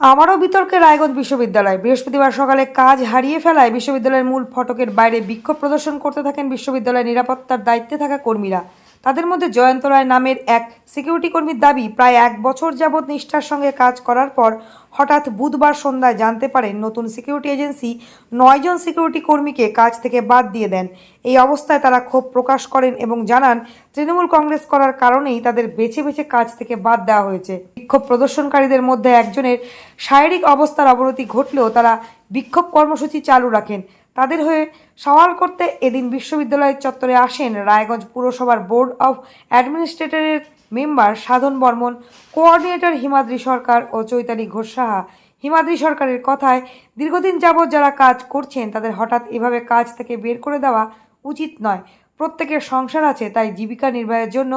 আবারও বিতর্কে রায়গঞ্জ বিশ্ববিদ্যালয়। বৃহস্পতিবার সকালে কাজ হারিয়ে ফেলায় বিশ্ববিদ্যালয়ের মূল ফটকের বাইরে বিক্ষোভ প্রদর্শন করতে থাকেন বিশ্ববিদ্যালয়ের নিরাপত্তার দায়িত্বে থাকা কর্মীরা। তাদের মধ্যে জয়ন্ত রায় নামের এক সিকিউরিটি কর্মীর দাবি, প্রায় এক বছর যাবৎ নিষ্ঠার সঙ্গে কাজ করার পর হঠাৎ বুধবার সন্ধ্যায় জানতে পারেন নতুন সিকিউরিটি এজেন্সি নয়জন সিকিউরিটি কর্মীকে কাজ থেকে বাদ দিয়ে দেন। এই অবস্থায় তারা ক্ষোভ প্রকাশ করেন এবং জানান, তৃণমূল কংগ্রেস করার কারণেই তাদের বেছে বেছে কাজ থেকে বাদ দেওয়া হয়েছে। বিক্ষোভ প্রদর্শনকারীদের মধ্যে একজনের শারীরিক অবস্থার অবনতি ঘটলেও তারা বিক্ষোভ কর্মসূচি চালু রাখেন। তাদের হয়ে সওয়াল করতে এদিন বিশ্ববিদ্যালয়ের চত্বরে আসেন রায়গঞ্জ পুরসভার বোর্ড অফ অ্যাডমিনিস্ট্রেটরের মেম্বার সাধন বর্মন, কোঅর্ডিনেটর হিমাদ্রি সরকার ও চৈতালি ঘোষ সাহা। হিমাদ্রি সরকারের কথায়, দীর্ঘদিন যাবৎ যারা কাজ করছেন, তাদের হঠাৎ এভাবে কাজ থেকে বের করে দেওয়া উচিত নয়। প্রত্যেকের সংসার আছে, তাই জীবিকা নির্বাহের জন্য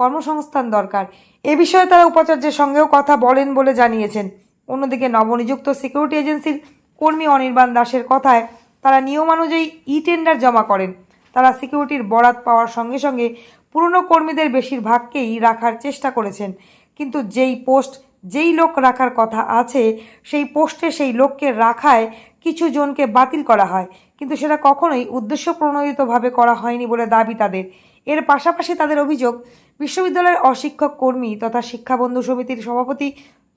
কর্মসংস্থান দরকার। এ বিষয়ে তারা উপাচার্যের সঙ্গেও কথা বলেন বলে জানিয়েছেন। অন্যদিকে নবনিযুক্ত সিকিউরিটি এজেন্সির কর্মী অনির্বাণ দাসের কথায় তারা নিয়মানুযায়ী ই টেন্ডার জমা করেন। তারা সিকিউরিটির বরাত পাওয়ার সঙ্গে সঙ্গে পুরনো কর্মীদের বেশিরভাগকেই রাখার চেষ্টা করেছেন। কিন্তু যেই পোস্ট, যেই লোক রাখার কথা আছে, সেই পোস্টে সেই লোককে রাখায় কিছু জনকে বাতিল করা হয়। কিন্তু সেটা কখনোই উদ্দেশ্য প্রণোদিতভাবে করা হয়নি বলে দাবি তাদের। এর পাশাপাশি তাদের অভিযোগ, বিশ্ববিদ্যালয়ের অশিক্ষক কর্মী তথা শিক্ষাবন্ধু সমিতির সভাপতি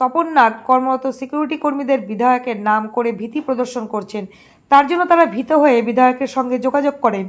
তপন নাগ কর্মরত সিকিউরিটি কর্মীদের বিধায়কের নাম করে ভীতি প্রদর্শন করছেন। তার জন্য তারা ভীত হয়ে বিধায়কের সঙ্গে যোগাযোগ করেন।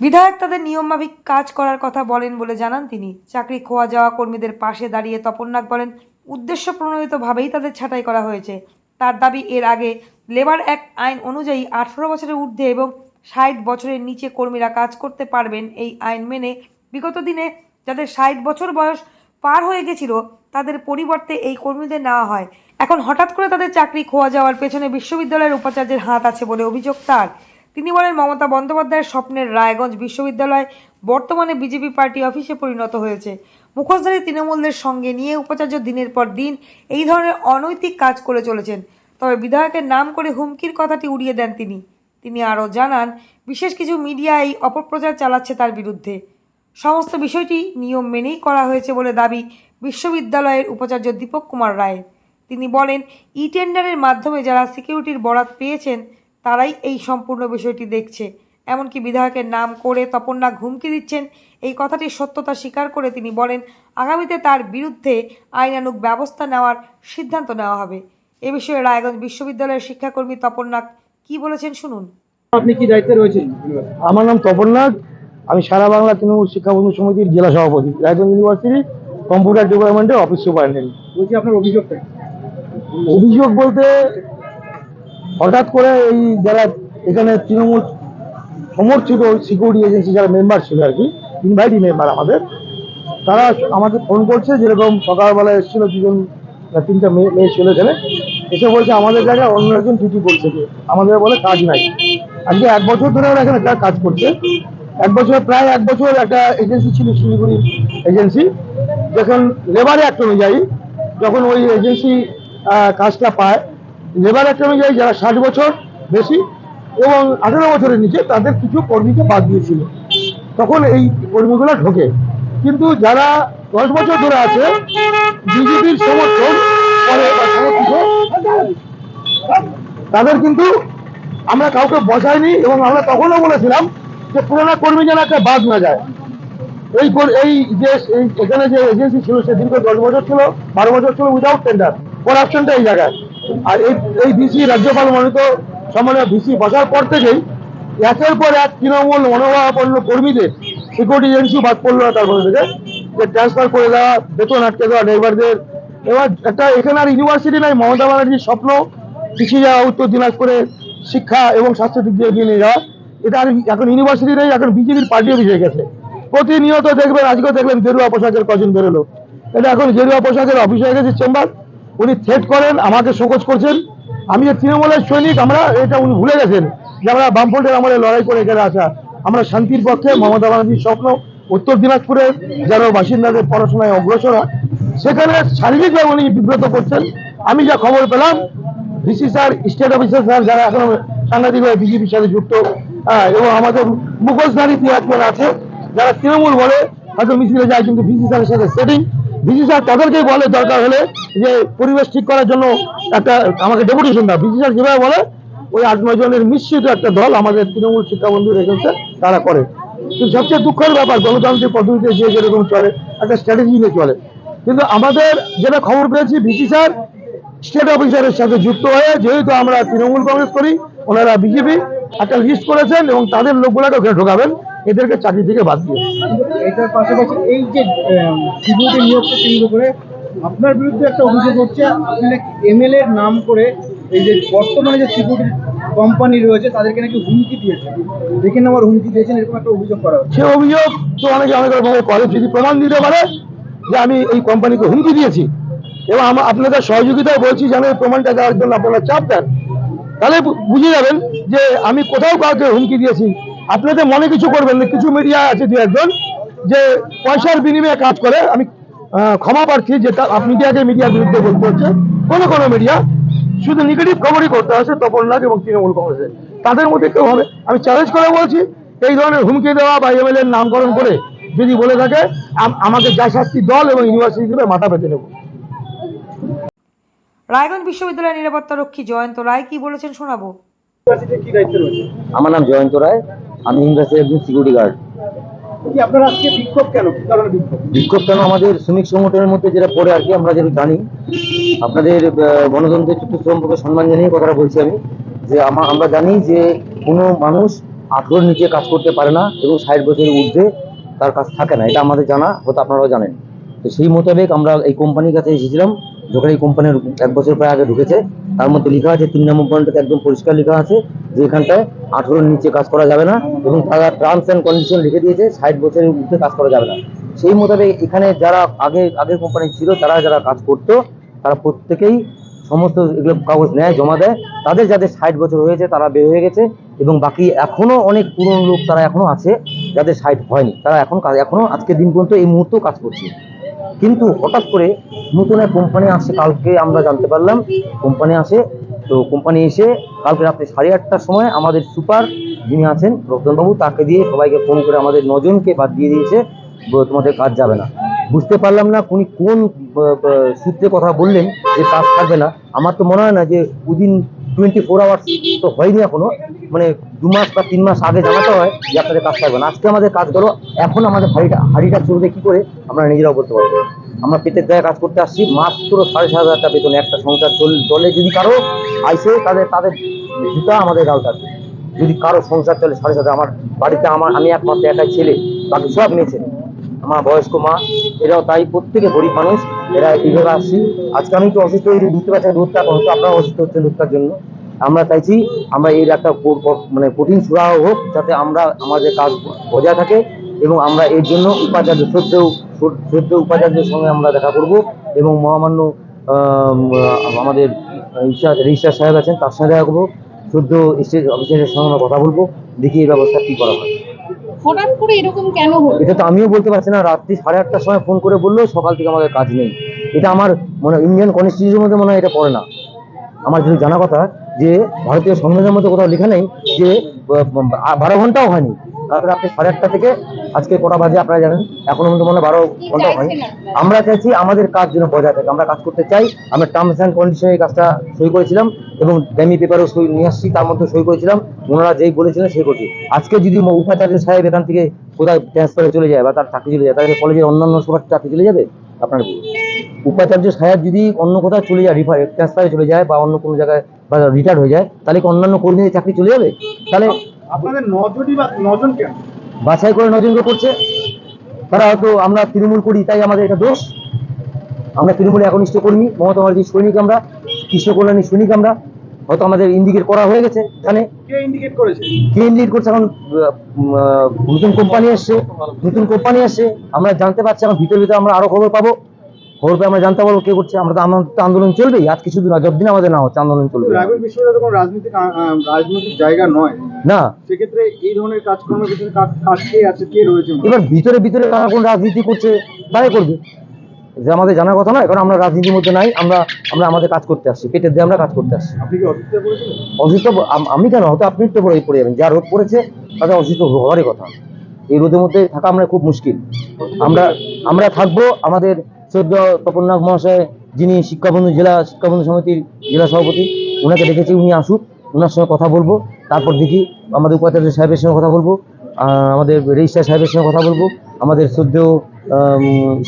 বিধায়ক তাদের নিয়মমাফিক কাজ করার কথা বলেন বলে জানান তিনি। চাকরি খোয়া যাওয়া কর্মীদের পাশে দাঁড়িয়ে তপননাগ বলেন, উদ্দেশ্য প্রণোদিতভাবেই তাদের ছাঁটাই করা হয়েছে। তার দাবি, এর আগে লেবার অ্যাক্ট আইন অনুযায়ী আঠারো বছরের ঊর্ধ্বে এবং ষাট বছরের নিচে কর্মীরা কাজ করতে পারবেন এই আইন মেনে। বিগত দিনে যাদের ষাট বছর বয়স পার হয়ে গেছিল, তাদের পরিবর্তে এই কর্মীদের নেওয়া হয়। এখন হঠাৎ করে তাদের চাকরি খোয়া যাওয়ার পেছনে বিশ্ববিদ্যালয়ের উপাচার্যের হাত আছে বলে অভিযোগ তার। তিনি বলেন, মমতা বন্দ্যোপাধ্যায়ের স্বপ্নের রায়গঞ্জ বিশ্ববিদ্যালয় বর্তমানে বিজেপি পার্টি অফিসে পরিণত হয়েছে। মুখোশধারী তৃণমূলদের সঙ্গে নিয়ে উপাচার্য দিনের পর দিন এই ধরনের অনৈতিক কাজ করে চলেছেন। তবে বিধায়কের নাম করে হুমকির কথাটি উড়িয়ে দেন তিনি। তিনি আরও জানান, বিশেষ কিছু মিডিয়া এই অপপ্রচার চালাচ্ছে তার বিরুদ্ধে। সমস্ত বিষয়টি নিয়ম মেনেই করা হয়েছে বলে দাবি বিশ্ববিদ্যালয়ের উপাচার্য দীপক কুমার রায়ের। তিনি বলেন ই টেন্ডারের মাধ্যমে যারা সিকিউরিটির বরাত পেয়েছেন তারাই এই সম্পূর্ণ বিষয়টি দেখছে। এমনকি বিধায়কের নাম করে তপন্না হুমকি দিচ্ছেন। এই কথাটির সত্যতা স্বীকার করে তিনি বলেন আগামীতে তার বিরুদ্ধে আইনানুক ব্যবস্থা নেওয়ার সিদ্ধান্ত নেওয়া হবে। এ বিষয়ে রায়গঞ্জ বিশ্ববিদ্যালয়ের শিক্ষাকর্মী তপন্নাক কি বলেছেন শুনুন। আপনি কি দায়িত্বে রয়েছেন? আমার নাম তপন আমি সারা বাংলা তৃণমূল শিক্ষা বন্ধু সমিতির জেলা সভাপতি। রায়গঞ্জ ইউনিভার্সিটি কম্পিউটার ডিপার্টমেন্টের অফিস সুপারিনটেন্ডেন্ট। বলছি আপনার অভিযোগটা? অভিযোগ বলতে হঠাৎ করে এই যারা এখানে তৃণমূল সমর্থিত সিকিউরিটি এজেন্সি যারা মেম্বার ছিল আর কি ইনভাইটি মেম্বার আমাদের, তারা আমাকে ফোন করছে, যেরকম সকালবেলা এসেছিল দুজন তিনটা মেয়ে মেয়ে ছিল এখানে এসে বলছে আমাদের জায়গায় অন্য একজন ডিউটি করছে আমাদের বলে কাজ নাই। আজকে এক বছর ধরে ওরা এখানে কাজ করছে। এক বছর, প্রায় এক বছর একটা এজেন্সি ছিল শিলিগুড়ি এজেন্সি যখন লেবার অ্যাক্ট অনুযায়ী, যখন ওই এজেন্সি কাজটা পায়। লেবার অনুযায়ী যারা ষাট বছর বেশি এবং আঠেরো বছরের নিচে তাদের কিছু কর্মীকে বাদ দিয়েছিল। তখন এই কর্মীগুলো ঢোকে। কিন্তু যারা দশ বছর ধরে আছে, বিজেপির সমর্থন করে বা সমর্থিত, তাদের কিন্তু আমরা কাউকে বসাইনি এবং আমরা তখনও বলেছিলাম যে পুরোনো কর্মী যেন একটা বাদ না যায়। এই এই যে এখানে যে এজেন্সি ছিল সে দীর্ঘ দশ বছর ছিল, বারো বছর ছিল উইদাউট টেন্ডার করাপশনটা এই জায়গায়। আর এই ভিসি রাজ্যপাল মনোনীত সম্মানীয় ভিসি বসার পর থেকেই একের পর এক তৃণমূল মনোভাবাপন্ন কর্মীদের সিকিউরিটি এজেন্সি বাদ পড়ল না তার মধ্যে থেকে। যে ট্রান্সফার করে দেওয়া, বেতন আটকে দেওয়া ড্রাইভারদের এবার একটা এখানে আর ইউনিভার্সিটি নাই, মমতা ব্যানার্জির স্বপ্ন, পিছিয়ে যাওয়া, উত্তর দিনাজপুরে শিক্ষা এবং স্বাস্থ্য দিক দিয়ে নিয়ে যাওয়া। এটা আর এখন ইউনিভার্সিটি নেই, এখন বিজেপির পার্টি অফিস হয়ে গেছে। প্রতিনিয়ত দেখবেন, আজকেও দেখবেন গেরুয়া পোশাকের কজন বেরোলো। এটা এখন গেরুয়া পোশাকের অফিস হয়ে গেছে, চেম্বার। উনি থ্রেট করেন আমাকে শোকজ করছেন। আমি যে তৃণমূলের সৈনিক আমরা এটা উনি ভুলে গেছেন যে আমরা বামফ্রন্টের আমাদের লড়াই করে এখানে আসা। আমরা শান্তির পক্ষে মমতা ব্যানার্জির স্বপ্ন উত্তর দিনাজপুরের যারা বাসিন্দাদের পড়াশোনায় অগ্রসর হয়। সেখানে শারীরিকভাবে উনি বিব্রত করছেন। আমি যা খবর পেলাম VC sir state officer sir যারা এখনও সাংঘাতিকভাবে বিজেপির সাথে যুক্ত হ্যাঁ, এবং আমাদের মুখোশধারী দু আছে যারা তৃণমূল বলে হয়তো মিছিলে যায় কিন্তু ভিসি স্যারের সাথে সেটিং বিসি স্যার তাদেরকেই বলে, দরকার হলে যে পরিবেশ ঠিক করার জন্য একটা আমাকে ডেপুটেশন দাও। বিসি স্যার যেভাবে বলে, ওই আট, নয় জনের মিশ্রিত একটা দল আমাদের তৃণমূল শিক্ষাবন্ধু রেখেছে, তারা করে। কিন্তু সবচেয়ে দুঃখের ব্যাপার, গণতান্ত্রিক পদ্ধতিতে যে যেরকম চলে, একটা স্ট্র্যাটেজি নিয়ে চলে। কিন্তু আমাদের যেটা খবর পেয়েছি বিসি স্যার স্টেট অফিসারের সাথে যুক্ত হয়ে, যেহেতু আমরা তৃণমূল কংগ্রেস করি, ওনারা বিজেপি একটা লিস্ট করেছেন এবং তাদের লোকগুলোকে ওখানে ঢোকাবেন। এদেরকে চাকরি থেকে বাদ দিয়ে। এটার পাশাপাশি এই যে নিয়োগকে কেন্দ্র করে আপনার বিরুদ্ধে একটা অভিযোগ হচ্ছে আপনি এমএলএ এর নাম করে এই যে বর্তমানে যে সিকিউরিটি কোম্পানি রয়েছে তাদেরকে নাকি হুমকি দিয়েছে দেখে নেওয়ার হুমকি দিয়েছেন এরকম একটা অভিযোগ করা হচ্ছে। সে অভিযোগ তো অনেকে অনেক রকমের করে। যদি প্রমাণ দিতে পারে যে আমি এই কোম্পানিকে হুমকি দিয়েছি এবং আমা- আপনাদের সহযোগিতায় বলছি যেন এই প্রমাণটা দেওয়ার জন্য আপনারা চাপ দেন তাহলে বুঝে যাবেন যে আমি কোথাও কাউকে হুমকি দিয়েছি। আপনাদের মনে কিছু করবেন না কিছু মিডিয়া আছে দু একজন যে পয়সার বিনিময়ে কাজ করে। আমি ক্ষমা প্রার্থী যে মিডিয়াকে মিডিয়ার বিরুদ্ধে বলতে হচ্ছে। কোনো কোনো মিডিয়া শুধু নেগেটিভ খবরই করতে আসে তপননাথ এবং তৃণমূল কংগ্রেসের। তাদের মধ্যে কেউ হবে। আমি চ্যালেঞ্জ করে বলছি এই ধরনের হুমকি দেওয়া বা এমএলএর নামকরণ করে যদি বলে থাকে আমাকে যা শাস্তি দল এবং ইউনিভার্সিটি দেবে মাথা পেতে নেব। রায়গঞ্জ বিশ্ববিদ্যালয়ের নিরাপত্তা রক্ষী জয়ন্ত রায় কি বলেছেন শোনাবো? ইউনিভার্সিটির কি দায়িত্ব রয়েছে? আমার নাম জয়ন্ত রায়। আমি ইউনিভার্সিটির একজন সিকিউরিটি গার্ড বিক্ষোভ কেন? আমাদের শ্রমিক সংগঠনের মধ্যে যেটা পড়ে আর কি আমরা যেটা জানি। আপনাদের গণতন্ত্রের চতুর্থ সম্পর্কে সম্মান জানিয়ে কথাটা বলছি আমি। যে আমা- আমরা জানি যে কোনো মানুষ আঠেরোর নিচে কাজ করতে পারে না এবং ষাট বছরের ঊর্ধ্বে তার কাজ থাকে না। এটা আমাদের জানা হয়তো আপনারাও জানেন। তো সেই মোতাবেক আমরা এই কোম্পানির কাছে এসেছিলাম যখন এই কোম্পানির এক বছর প্রায় আগে ঢুকেছে তার মধ্যে লেখা আছে তিন নম্বর পয়েন্টে একদম পরিষ্কার লেখা আছে যে এখানটায় আঠেরোর নিচে কাজ করা যাবে না এবং তারা টার্মস অ্যান্ড কন্ডিশন লিখে দিয়েছে, ষাট বছরের ঊর্ধ্বে কাজ করা যাবে না। সেই মোতাবেক এখানে যারা আগে, আগের কোম্পানি ছিল, তারা যারা কাজ করতো, তারা প্রত্যেকেই সমস্ত এগুলো কাগজ নেয়, জমা দেয়। তাদের যাদের ষাট বছর হয়েছে, তারা বের হয়ে গেছে এবং বাকি এখনও অনেক পুরনো লোক তারা এখনও আছে, যাদের ষাট হয়নি। তারা এখন কাজ, এখনও আজকের দিন পর্যন্ত এই মুহূর্তেও কাজ করছে। কিন্তু হঠাৎ করে নতুন এক কোম্পানি আসছে কালকে আমরা জানতে পারলাম কোম্পানি আসে। তো কোম্পানি এসে কালকে রাত্রে সাড়ে আটটার সময় আমাদের সুপার যিনি আছেন, রতনবাবু, তাকে দিয়ে সবাইকে ফোন করে আমাদের নজনকে বাদ দিয়ে দিয়েছে তোমাদের কাজ যাবে না। বুঝতে পারলাম না উনি কোন সূত্রে কথা বললেন যে কাজ থাকবে না। আমার তো মনে হয় না যে উইদিন টোয়েন্টি ফোর আওয়ার্স তো হয়নি এখনও। মানে দু মাস বা তিন মাস আগে জানাতে হয় যে আপনাদের কাজ থাকবে না। আজকে আমাদের কাজ করো এখন আমাদের হাড়িটা হাড়িটা চলবে কি করে আমরা নিজেরাও বলতে পারব। আমরা পেটের জায়গায় কাজ করতে আসছি মাত্র সাড়ে সাত হাজার টাকা বেতনে, একটা সংসার চল, চলে যদি কারও আইসে, তাদের তাদের জুতা আমাদের গাল থাকবে যদি কারও সংসার চলে সাড়ে সাথে আমার বাড়িতে আমার, আমি একমাত্র একাই ছেলে, বাকি সব মেয়ে ছেলে আমার বয়স্ক মা, এরাও তাই প্রত্যেকে গরিব মানুষ, এরা এইভাবে আসছি। আজকে আমি তো অসুস্থ হয়ে বুঝতে পারছেন রোদটা হয়তো আপনারা অসুস্থ হচ্ছেন রোদটার জন্য। আমরা চাইছি আমরা এর একটা মানে কঠিন সুরাহ হোক, যাতে আমরা আমাদের কাজ বজায় থাকে এবং আমরা এর জন্য উপাচার্য সদ্য সদ্য উপাচার্যের সঙ্গে আমরা দেখা করব এবং মহামান্য আমাদের রেজিস্টার সাহেব আছেন, তার সঙ্গে দেখা করব। শুদ্ধ স্টেট অফিসারের সঙ্গে আমরা কথা বলব, দেখি এই ব্যবস্থা কি করা হয়। হঠাৎ করে এরকম কেন হলো? এটা তো আমিও বলতে পারছি না। রাত্রি সাড়ে আটটার সময় ফোন করে বলল, সকাল থেকে আমাদের কাজ নেই। এটা আমার মনে ইন্ডিয়ান কনস্টিটিউশনের মধ্যে মনে হয় এটা পড়ে না। আমার যদি জানা কথা যে, ভারতীয় সংবিধানের মধ্যে কোথাও লেখা নেই যে বারো ঘন্টাও হয়নি। তারপরে আপনি সাড়ে আটটা থেকে আজকে কটা বাজে আপনারা জানেন এখনও পর্যন্ত মনে বারো ঘন্টাও হয়নি। আমরা চাইছি আমাদের কাজ যেন বজায় থাকে আমরা কাজ করতে চাই আমরা টার্মস অ্যান্ড কন্ডিশনে এই কাজটা সই করেছিলাম এবং ড্যামি পেপারও সই নিয়ে আসছি তার মধ্যে সই করেছিলাম ওনারা যেই বলেছিলেন সেই করছি। আজকে যদি উপাচার্য সাহেব এখান থেকে কোথায় ট্রান্সফারে চলে যায় বা তার চাকরি চলে যায় তাহলে কলেজের অন্যান্য সবার চাকরি চলে যাবে? আপনার উপাচার্য সাহেব যদি অন্য কোথাও চলে যায় রিফার ট্রান্সফারে চলে যায় বা অন্য কোনো জায়গায় বা রিটায়ার্ড হয়ে যায় তাহলে কি অন্যান্য কর্মীদের চাকরি চলে যাবে? তাহলে আপনাদের নজনই বা নজন কেন? বাছাই করে নজনকে করছে। তারা হয়তো আমরা তৃণমূল করি তাই আমাদের এটা দোষ। আমরা তৃণমূলে একনিষ্ঠ কর্মী মমতা ব্যানার্জি সৈনিক আমরা কৃষ্ণ কল্যাণী সৈনিক আমরা। হয়তো আমাদের ইন্ডিকেট করা হয়ে গেছে এখানে। কে ইন্ডিকেট করেছে? কে ইন্ডিকেট করছে এখন নতুন কোম্পানি এসছে নতুন কোম্পানি এসছে। আমরা জানতে পারছি এখন ভিতরে ভিতরে আমরা আরও খবর পাবো। পেয়ে আমরা জানতে পারব কে করছে। আমরা তো আন্দোলন চলবেই। আজ কিছু দিন যতদিন আমাদের না হচ্ছে আন্দোলন চলবে। রাজনৈতিক রাজনৈতিক জায়গা নয়। না। সেক্ষেত্রে এই ধরনের কাজকর্মের ভিতরে কাজ কে আছে কে রয়েছে? এবার ভিতরে ভিতরে তারা কোন রাজনীতি করছে তারাই করবে। যে আমাদের জানার কথা নয় কারণ আমরা রাজনীতির মধ্যে নাই আমরা আমরা আমাদের কাজ করতে আসছি পেটের দিয়ে আমরা কাজ করতে আসছি। অসুস্থ আম- কেন? হয়তো আপনি তো পড়ে পড়ে যাবেন। যা রোদ পড়েছে তাদের অসুস্থ হওয়ারই কথা। এই রোদের মধ্যে থাকা আমরা খুব মুশকিল। আমরা আমরা থাকব আমাদের সদ্য তপননাথ মহাশয়, যিনি শিক্ষাবন্ধু জেলা, শিক্ষাবন্ধু সমিতির জেলা সভাপতি, ওনাকে ডেকেছি উনি আসুক, ওনার সঙ্গে কথা বলব। তারপর দেখি, আমাদের উপাচার্য সাহেবের সঙ্গে কথা বলব আমাদের রেজিস্ট্রার সাহেবের সঙ্গে কথা বলব, আমাদের সদ্য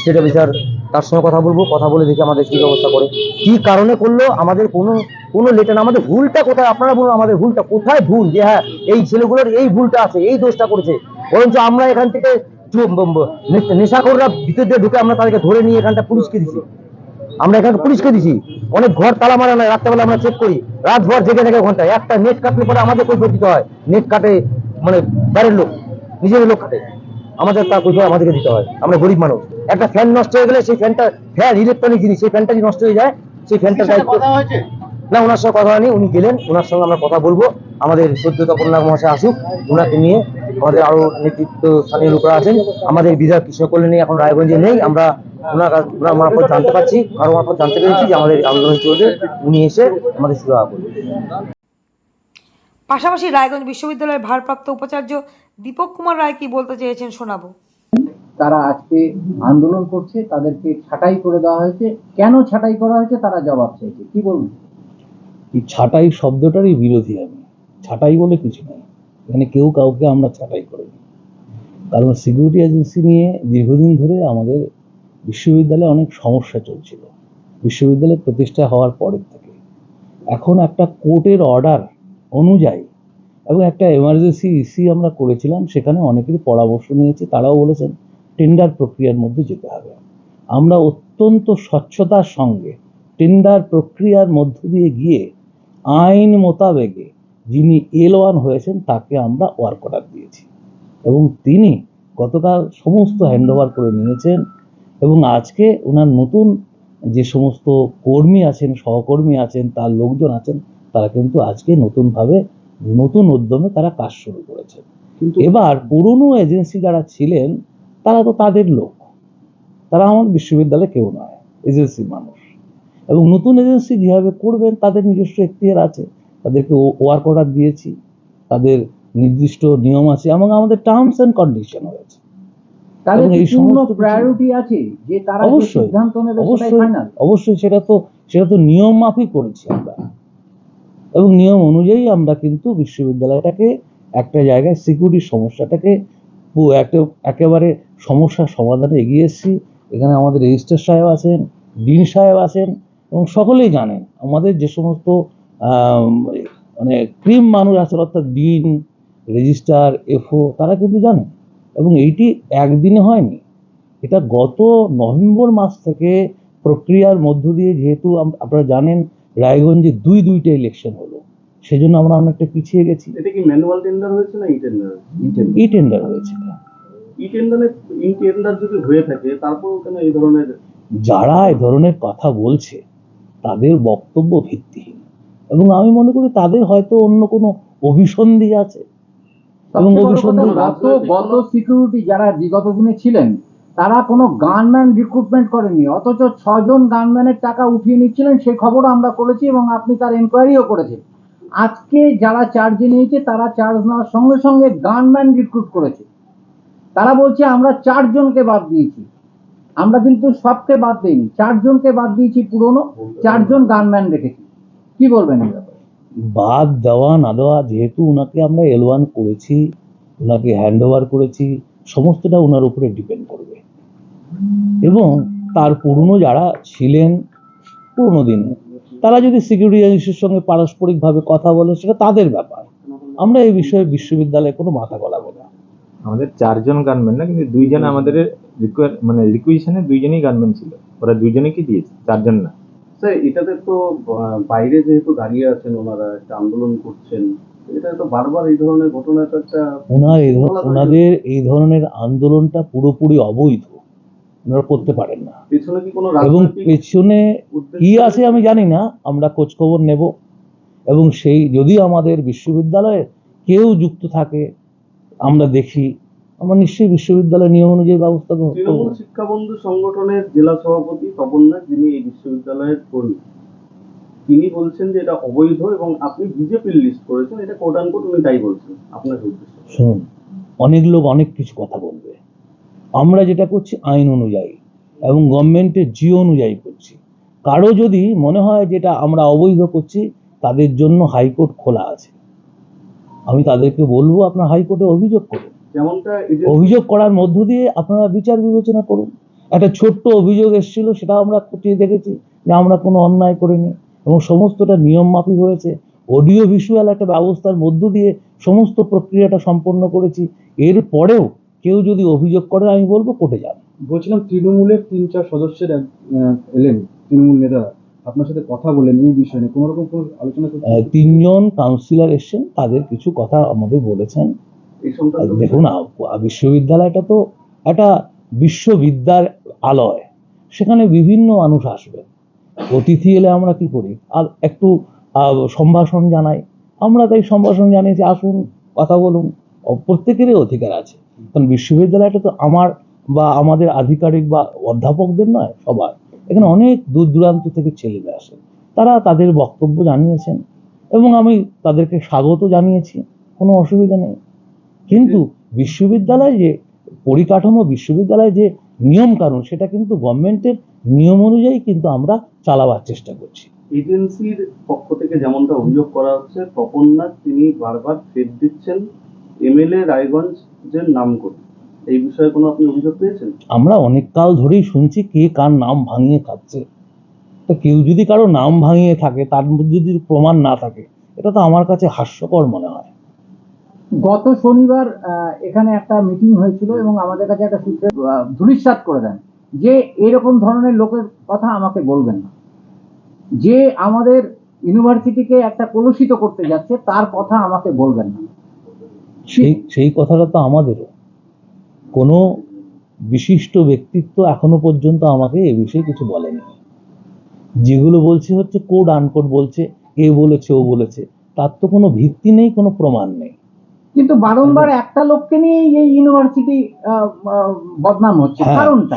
স্টেট অফিসার তার সঙ্গে কথা বলব, কথা বলে দেখি আমাদের কী ব্যবস্থা করে। কী কারণে করল, আমাদের কোনো কোনো লেটার আমাদের ভুলটা কোথায়? আপনারা বলুন আমাদের ভুলটা, কোথায় ভুল? যে হ্যাঁ এই ছেলেগুলোর এই ভুলটা আছে, এই দোষটা করেছে। বরঞ্চ আমরা এখান থেকে নেশাখোররা ভিতর দিয়ে ঢুকে আমরা তাদেরকে ধরে নিয়ে এখানটা পুলিশকে দিছি। আমরা এখানে পুলিশকে দিছি। অনেক ঘর তালা মারা নয় রাত্রেবেলা আমরা চেক করি। রাতভর জেগে থাকে ঘন্টায় একটা নেট কাটলে পরে আমাদের কৈফত দিতে হয়। নেট কাটে মানে বাইরের লোক নিজের লোক কাটে। আমাদের তার কৈফত আমাদেরকে দিতে হয়। আমরা গরিব মানুষ। একটা ফ্যান নষ্ট হয়ে গেলে সেই ফ্যানটা ফ্যান ইলেকট্রনিক জিনিস সেই ফ্যানটা যদি নষ্ট হয়ে যায় সেই ফ্যানটা দায়িত্ব না ওনার সঙ্গে কথা হয়নি উনি গেলেন ওনার সঙ্গে আমরা কথা বলব। আমাদের সদ্য তপননাথ মহাশয় আসুক ওনাকে নিয়ে আমাদের আরও নেতৃত্ব স্থানীয় লোকরা আছেন। আমাদের বিধায়ক কৃষ্ণ কল্যাণী এখন রায়গঞ্জে নেই আমরা ওনার ওনার মারফত জানতে পারছি কারও মারফত জানতে পেরেছি যে আমাদের আন্দোলন চলছে উনি এসে আমাদের সুরাহা করবেন। পাশাপাশি রায়গঞ্জ বিশ্ববিদ্যালয়ের ভারপ্রাপ্ত উপাচার্য দীপক কুমার রায় কি বলতে চেয়েছেন শোনাবো। তারা আজকে আন্দোলন করছে তাদেরকে ছাঁটাই করে দেওয়া হয়েছে। কেন ছাঁটাই করা হয়েছে তারা জবাব চাইছে। কি বলুন? এই ছাঁটাই শব্দটারই বিরোধী আমি। ছাটাই বলে কিছু নেই। এখানে কেউ কাউকে আমরা ছাঁটাই করিনি। কারণ সিকিউরিটি এজেন্সি নিয়ে দীর্ঘদিন ধরে আমাদের বিশ্ববিদ্যালয়ে অনেক সমস্যা চলছিল। বিশ্ববিদ্যালয় প্রতিষ্ঠা হওয়ার পরের থেকে। এখন একটা কোর্টের অর্ডার অনুযায়ী এবং একটা এমার্জেন্সি ইসি আমরা করেছিলাম, সেখানে অনেকেরই পরামর্শ নিয়েছি, তারাও বলেছেন টেন্ডার প্রক্রিয়ার মধ্যে যেতে হবে। আমরা অত্যন্ত স্বচ্ছতার সঙ্গে টেন্ডার প্রক্রিয়ার মধ্য দিয়ে গিয়ে আইন মোতাবেকে যিনি এল ওয়ান হয়েছেন তাকে আমরা ওয়ার্ক অর্ডার দিয়েছি। এবং তিনি গতকাল সমস্ত হ্যান্ডওভার করে নিয়েছেন এবং আজকে ওনার নতুন যে সমস্ত কর্মী আছেন সহকর্মী আছেন তার লোকজন আছেন তারা কিন্তু আজকে নতুনভাবে নতুন উদ্যমে তারা কাজ শুরু করেছেন। কিন্তু এবার পুরনো এজেন্সি যারা ছিলেন তারা তো তাদের লোক। তারা আমার বিশ্ববিদ্যালয়ে কেউ নয় এজেন্সির মানুষ। এবং নতুন এজেন্সি যেভাবে করবেন তাদের নিজস্ব এখতিয়ার আছে। তাদেরকে ওয়ার্ক অর্ডার দিয়েছি। তাদের নির্দিষ্ট নিয়ম আছে এবং আমাদের টার্মস অ্যান্ড কন্ডিশন হয়েছে অবশ্যই, সেটা তো সেটা তো নিয়ম মাফিক করেছি আমরা। এবং নিয়ম অনুযায়ী আমরা কিন্তু বিশ্ববিদ্যালয়টাকে একটা জায়গায় সিকিউরিটির সমস্যাটাকে একেবারে সমস্যার সমাধানে এগিয়ে এসেছি। এখানে আমাদের রেজিস্ট্রার সাহেব আছেন ডিন সাহেব আছেন এবং সকলেই জানেন আমাদের যে সমস্ত মানে ক্রিম মানুষ আছেন অর্থাৎ ডিন রেজিস্ট্রার এফও তারা কিন্তু জানেন এবং এইটি একদিনে হয়নি। এটা গত নভেম্বর মাস থেকে প্রক্রিয়ার মধ্য দিয়ে যেহেতু আপনারা জানেন রায়গঞ্জে দুই দুইটা ইলেকশন হলো। সেজন্য আমরা অনেকটা পিছিয়ে গেছি। এটা কি ম্যানুয়াল টেন্ডার হয়েছে না ই টেন্ডার ই টেন্ডার হয়েছিল ই টেন্ডারে ই টেন্ডার যদি হয়ে থাকে তারপরেও কেন এই ধরনের যারা এ ধরনের কথা বলছে তাদের বক্তব্য ভিত্তিহীন। এবং আমি মনে করি তাদের হয়তো অন্য কোনো অভিসন্ধি আছে। এবং অভিসন্ধি গত সিকিউরিটি যারা বিগত দিনে ছিলেন তারা কোনো গানম্যান রিক্রুটমেন্ট করেনি অথচ ছজন গানম্যানের টাকা উঠিয়ে নিচ্ছিলেন সেই খবর আমরা করেছি এবং আপনি তার এনকোয়ারিও করেছেন। আজকে যারা চার্জে নিয়েছে তারা চার্জ নেওয়ার সঙ্গে সঙ্গে গানম্যান রিক্রুট করেছে। তারা বলছে আমরা চারজনকে বাদ দিয়েছি। আমরা কিন্তু সবকে বাদ দিইনি। চারজনকে বাদ দিয়েছি পুরনো, চারজন গানম্যান রেখেছি কি বলবেন বাদ দেওয়া, না দেওয়া, যেহেতু ওনাকে আমরা এল ওয়ান করেছি ওনাকে হ্যান্ড ওভার করেছি, সমস্তটা ওনার উপরে ডিপেন্ড করবে। এবং তার পুরনো যারা ছিলেন, পুরনো দিনে, তারা যদি সিকিউরিটি এজেন্সির সঙ্গে পারস্পরিকভাবে কথা বলে, সেটা তাদের ব্যাপার। আমরা এই বিষয়ে বিশ্ববিদ্যালয়ে কোনো মাথা গলাবো না। আমাদের চারজন গানম্যান না কিন্তু দুইজন আমাদের রিকোয়ার মানে রিকুইশনে দুইজনই গানম্যান ছিল। ওরা দুইজনই কি দিয়েছে? চারজন না। স্যার এটাতে তো বাইরে যেহেতু দাঁড়িয়ে আছেন ওনারা একটা আন্দোলন করছেন এটা তো বারবার এই ধরনের ঘটনা তো একটা ওনার এই ধর- ওনাদের এই ধরনের আন্দোলনটা পুরোপুরি অবৈধ। ওনারা করতে পারেন না। পেছনে কি কোনো এবং পেছনে কি আছে আমি জানি না আমরা খোঁজখবর নেব। এবং সেই যদি আমাদের বিশ্ববিদ্যালয়ে কেউ যুক্ত থাকে আমরা দেখি আমরা নিশ্চয়ই বিশ্ববিদ্যালয়ের নিয়ম অনুযায়ী ব্যবস্থা গ্রহণ তৃণমূল শিক্ষা বন্ধু সংগঠনের জেলা সভাপতি তপননাথ যিনি এই বিশ্ববিদ্যালয়ের কর্মী তিনি বলছেন যে এটা অবৈধ এবং আপনি বিজেপির লিস্ট করেছেন এটা কোট আনকোট উনি তাই বলছেন আপনাকে উদ্দেশ্য। শুনুন অনেক লোক অনেক কিছু কথা বলবে। আমরা যেটা করছি আইন অনুযায়ী এবং গভর্নমেন্টের জিও অনুযায়ী করছি। কারও যদি মনে হয় যেটা আমরা অবৈধ করছি তাদের জন্য হাইকোর্ট খোলা আছে। আমি তাদেরকে বলব আপনার হাইকোর্টে অভিযোগ করুন। যেমনটা অভিযোগ করার মধ্য দিয়ে আপনারা বিচার বিবেচনা করুন। একটা ছোট্ট অভিযোগ এসেছিল সেটা আমরা খতিয়ে দেখেছি যে আমরা কোনো অন্যায় করিনি এবং সমস্তটা নিয়ম মাফিক হয়েছে। অডিও ভিজুয়াল একটা ব্যবস্থার মধ্য দিয়ে সমস্ত প্রক্রিয়াটা সম্পন্ন করেছি। এর পরেও কেউ যদি অভিযোগ করে আমি বলব কোর্টে যান। বলছিলাম তৃণমূলের তিন চার সদস্যের এলেন তৃণমূল নেতারা। আপনার সাথে কথা বলেন এই বিষয়ে নিয়ে কোনো রকম কোনো আলোচনা করতে তিনজন কাউন্সিলর এসেছেন তাদের কিছু কথা আমাদের বলেছেন। দেখুন বিশ্ববিদ্যালয়টা তো একটা বিশ্ববিদ্যার আলয়। সেখানে বিভিন্ন মানুষ আসবে। অতিথি এলে আমরা কি করি? আর একটু আহ, সম্ভাষণ জানাই। আমরা তাই সম্ভাষণ জানিয়েছি আসুন কথা বলুন। প্রত্যেকেরই অধিকার আছে। কারণ বিশ্ববিদ্যালয়টা তো আমার বা আমাদের আধিকারিক বা অধ্যাপকদের নয় সবার। এখানে অনেক দূর দূরান্ত থেকে ছেলেরা আসে তারা তাদের বক্তব্য জানিয়েছেন এবং আমি তাদেরকে স্বাগত জানিয়েছি, কোনো অসুবিধা নেই। কিন্তু বিশ্ববিদ্যালয় যে পরিকাঠামো, বিশ্ববিদ্যালয় যে নিয়ম কানুন সেটা কিন্তু গভর্নমেন্টের নিয়ম অনুযায়ী কিন্তু আমরা চালাবার চেষ্টা করছি। এজেন্সির পক্ষ থেকে যেমনটা অভিযোগ করা হচ্ছে, তপন তিনি বারবার ফের দিচ্ছেন এমএলএ রায়গঞ্জের নাম করে এই বিষয়ে কোনো আপনি অভিযোগ পেয়েছেন? আমরা অনেক কাল ধরেই শুনছি কে কার নাম ভাঙিয়ে খাচ্ছে। তো কেউ যদি কারও নাম ভাঙিয়ে থাকে তার মধ্যে যদি প্রমাণ না থাকে এটা তো আমার কাছে হাস্যকর মনে হয়। গত শনিবার আহ, এখানে একটা মিটিং হয়েছিল এবং আমাদের কাছে একটা সূত্রে আহ, ধূলিসাৎ করে দেন যে এরকম ধরনের লোকের কথা আমাকে বলবেন না। যে আমাদের ইউনিভার্সিটিকে একটা কলুষিত করতে যাচ্ছে তার কথা আমাকে বলবেন না। সেই সেই কথাটা তো আমাদেরও। কোনো বিশিষ্ট ব্যক্তিত্ব এখনও পর্যন্ত আমাকে এ বিষয়ে কিছু বলেনি। যেগুলো বলছে হচ্ছে কোড আনকোড বলছে এ বলেছে ও বলেছে তার তো কোনো ভিত্তি নেই কোনো প্রমাণ নেই। কিন্তু বারংবার একটা লোককে নিয়ে এই ইউনিভার্সিটি বদনাম হচ্ছে হ্যাঁ, কারণটা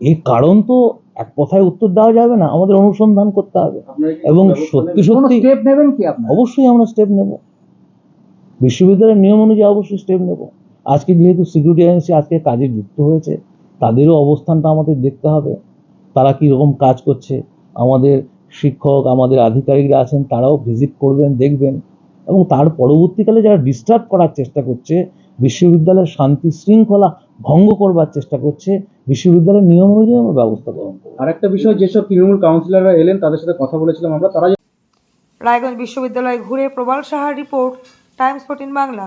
এর কারণ তো এক কথায় উত্তর দেওয়া যাবে না আমাদের অনুসন্ধান করতে হবে। এবং সত্যি সত্যি স্টেপ নেবেন কি আপনার? অবশ্যই আমরা স্টেপ নেব। বিশ্ববিদ্যালয়ের নিয়ম অনুযায়ী অবশ্যই স্টেপ নেব। আজকে যেহেতু সিকিউরিটি এজেন্সি আজকে কাজে যুক্ত হয়েছে তাদেরও অবস্থানটা আমাদের দেখতে হবে। তারা কীরকম কাজ করছে আমাদের শিক্ষক আমাদের আধিকারিকরা আছেন তারাও ভিজিট করবেন দেখবেন। এবং তার পরবর্তীকালে যারা ডিস্টার্ব করার চেষ্টা করছে বিশ্ববিদ্যালয়ের শান্তি শৃঙ্খলা ভঙ্গ করবার চেষ্টা করছে বিশ্ববিদ্যালয়ের নিয়ম অনুযায়ী আমরা ব্যবস্থা গ্রহণ করব। আরেকটা বিষয় যেসব তৃণমূল কাউন্সিলররা এলেন তাদের সাথে কথা বলেছিলাম আমরা তারা রায়গঞ্জ বিশ্ববিদ্যালয়ে ঘুরে প্রবাল সাহার রিপোর্ট টাইমস ফোর্টিন বাংলা।